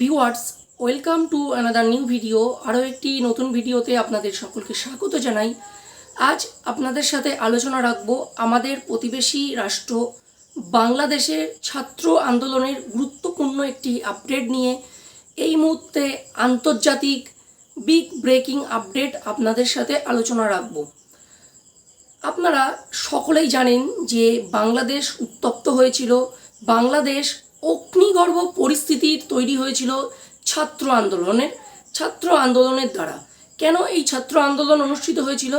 Viewers, welcome to another new video আরও একটি নতুন ভিডিওতে আপনাদের সকলকে স্বাগত জানাই। আজ আপনাদের সাথে আলোচনা রাখব আমাদের প্রতিবেশী রাষ্ট্র বাংলাদেশের ছাত্র আন্দোলনের গুরুত্বপূর্ণ একটি আপডেট নিয়ে। এই মুহূর্তে আন্তর্জাতিক বিগ ব্রেকিং আপডেট আপনাদের সাথে আলোচনা রাখব। আপনারা সকলেই জানেন যে বাংলাদেশ উত্তপ্ত হয়েছিল। বাংলাদেশ অগ্নিগর্ভ পরিস্থিতির তৈরি হয়েছিল ছাত্র আন্দোলনের ছাত্র আন্দোলনের দ্বারা। কেন এই ছাত্র আন্দোলন অনুষ্ঠিত হয়েছিল?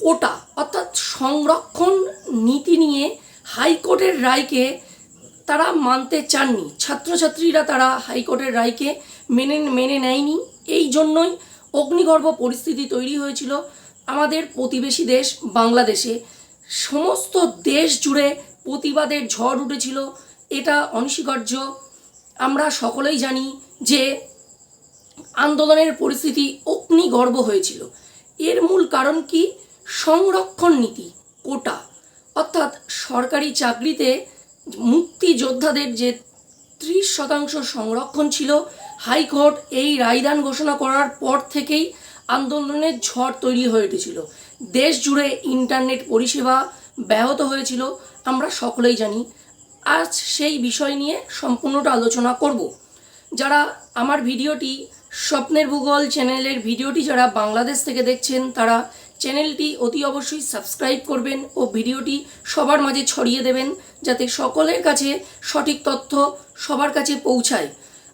কোটা, অর্থাৎ সংরক্ষণ নীতি নিয়ে হাইকোর্টের রায়কে তারা মানতে চাননি। ছাত্রছাত্রীরা তারা হাইকোর্টের রায়কে মেনে মেনে নেয়নি। এই জন্যই অগ্নিগর্ভ পরিস্থিতি তৈরি হয়েছিল আমাদের প্রতিবেশী দেশ বাংলাদেশে। সমস্ত দেশ জুড়ে প্রতিবাদের ঝড় উঠেছিল। এটা অনস্বীকার্য। আমরা সকলেই জানি যে আন্দোলনের পরিস্থিতি অগ্নিগর্ভ হয়েছিল। এর মূল কারণ কি? সংরক্ষণ নীতি, কোটা। অর্থাৎ সরকারি চাকরিতে মুক্তিযোদ্ধাদের যে ত্রিশ শতাংশ সংরক্ষণ ছিল, হাইকোর্ট এই রায়দান ঘোষণা করার পর থেকেই আন্দোলনের ঝড় তৈরি হয়ে উঠেছিল। দেশ জুড়ে ইন্টারনেট পরিষেবা ব্যাহত হয়েছিল। আমরা সকলেই জানি আজ সেই বিষয় নিয়ে সম্পূর্ণটা আলোচনা করব। যারা আমার ভিডিওটি স্বপ্নের ভূগোল চ্যানেলের ভিডিওটি যারা বাংলাদেশ থেকে দেখছেন, তারা চ্যানেলটি অতি অবশ্যই সাবস্ক্রাইব করবেন ও ভিডিওটি সবার মাঝে ছড়িয়ে দেবেন যাতে সকলের কাছে সঠিক তথ্য সবার কাছে পৌঁছায়।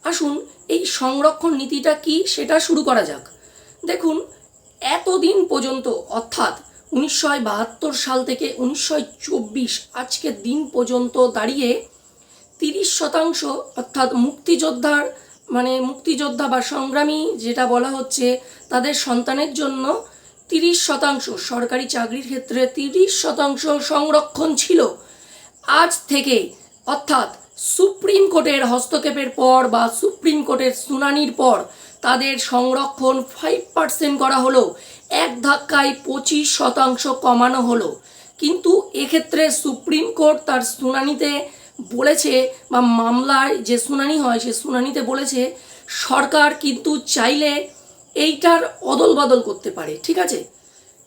আসুন, এই সংরক্ষণ নীতিটা কি সেটা শুরু করা যাক। দেখুন, এতদিন পর্যন্ত অর্থাৎ উনিশশো বাহাত্তর সাল থেকে উনিশশো চব্বিশ আজকের দিন পর্যন্ত দাঁড়িয়ে তিরিশ শতাংশ অর্থাৎ মুক্তিযোদ্ধার মানে মুক্তিযোদ্ধা বা সংগ্রামী যেটা বলা হচ্ছে, তাদের সন্তানের জন্য তিরিশ শতাংশ সরকারি চাকরির ক্ষেত্রে তিরিশ শতাংশ সংরক্ষণ ছিল। আজ থেকে অর্থাৎ সুপ্রিম কোর্টের হস্তক্ষেপের পর বা সুপ্রিম কোর্টের শুনানির পর তাদের সংরক্ষণ ফাইভ পার্সেন্ট করা হলো। এক ধাক্কায় পঁচিশ শতাংশ কমানো হলো। কিন্তু এক্ষেত্রে সুপ্রিম কোর্ট তার শুনানিতে বলেছে বা মামলায় যে শুনানি হয়, সে শুনানিতে বলেছে, সরকার কিন্তু চাইলে এইটার অদল বদল করতে পারে, ঠিক আছে?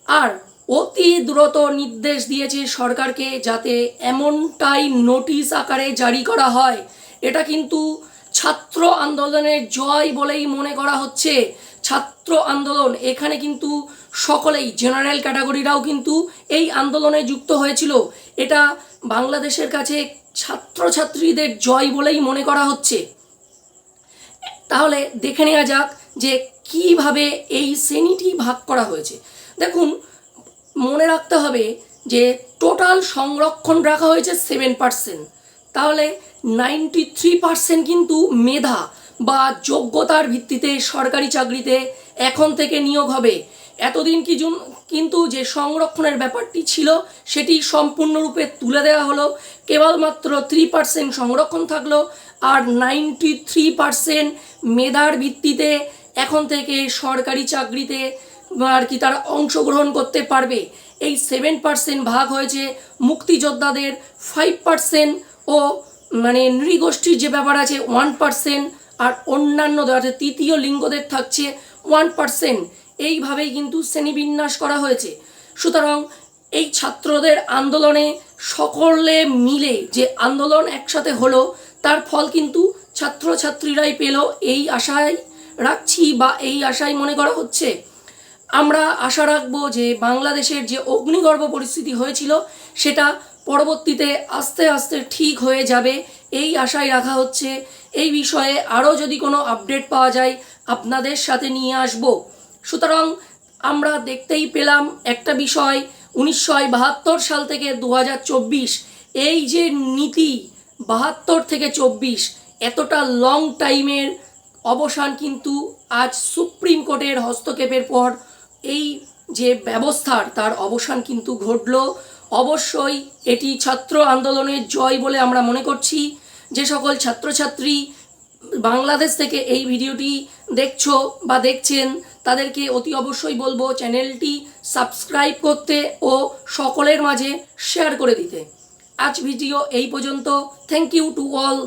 আর অতি দ্রুত নির্দেশ দিয়েছে সরকারকে যাতে এমনটাই নোটিশ আকারে জারি করা হয়। এটা কিন্তু ছাত্র আন্দোলনের জয় বলেই মনে করা হচ্ছে। ছাত্র আন্দোলন। এখানে কিন্তু সকলেই জেনারেল ক্যাটাগরিরাও কিন্তু এই আন্দোলনে যুক্ত হয়েছিল। এটা বাংলাদেশের কাছে ছাত্রছাত্রীদের জয় বলেই মনে করা হচ্ছে। তাহলে দেখে নেওয়া যাক যে কীভাবে এই শ্রেণীটি ভাগ করা হয়েছে। দেখুন, মনে রাখতে হবে যে টোটাল সংরক্ষণ রাখা হয়েছে সেভেন পার্সেন্ট তাহলে নাইনটি থ্রি পার্সেন্ট কিন্তু মেধা। বা যোগ্যতার ভিত্তিতে সরকারি চাকরিতে এখন থেকে নিয়োগ হবে। এতদিন কি কিন্তু যে সংরক্ষণের ব্যাপারটি ছিল, সেটি সম্পূর্ণরূপে তুলে দেওয়া হলো। কেবলমাত্র থ্রি পার্সেন্ট সংরক্ষণ থাকল আর নাইনটি থ্রি পার্সেন্ট মেধার ভিত্তিতে এখন থেকে সরকারি চাকরিতে আর কি তারা অংশগ্রহণ করতে পারবে। এই সেভেন পার্সেন্ট ভাগ হয়েছে মুক্তিযোদ্ধাদের ফাইভ পার্সেন্ট ও মানে নৃগোষ্ঠীর যে ব্যাপার আছে ওয়ান পার্সেন্ট আর অন্যান্য তৃতীয় লিঙ্গদের থাকছে ওয়ান পার্সেন্ট এইভাবেই কিন্তু শ্রেণীবিন্যাস করা হয়েছে। সুতরাং এই ছাত্রদের আন্দোলনে সকলে মিলে যে আন্দোলন একসাথে হলো, তার ফল কিন্তু ছাত্রছাত্রীরাই পেল। এই আশায় রাখছি বা এই আশায় মনে করা হচ্ছে। আমরা আশা রাখব যে বাংলাদেশের যে অগ্নিগর্ভ পরিস্থিতি হয়েছিল, সেটা পরবর্তীতে আস্তে আস্তে ঠিক হয়ে যাবে। এই আশায় রাখা হচ্ছে এই বিষয়ে আরও যদি কোনো আপডেট পাওয়া যায়, আপনাদের সাথে নিয়ে আসব। সুতরাং আমরা দেখতেই পেলাম একটা বিষয়, উনিশশো বাহাত্তর সাল থেকে দু হাজার চব্বিশ। এই যে নীতি, বাহাত্তর থেকে চব্বিশ, এতটা লং টাইমের অবসান কিন্তু আজ সুপ্রিম কোর্টের হস্তক্ষেপের পর এই যে ব্যবস্থার, তার অবসান কিন্তু ঘটল। অবশ্যই এটি ছাত্র আন্দোলনের জয় বলে আমরা মনে করছি। যে সকল ছাত্রছাত্রী বাংলাদেশ থেকে এই ভিডিওটি দেখছ বা দেখছেন, তাদেরকে অতি অবশ্যই বলব চ্যানেলটি সাবস্ক্রাইব করতে ও সকলের মাঝে শেয়ার করে দিতে। আজ ভিডিও এই পর্যন্ত। Thank you to all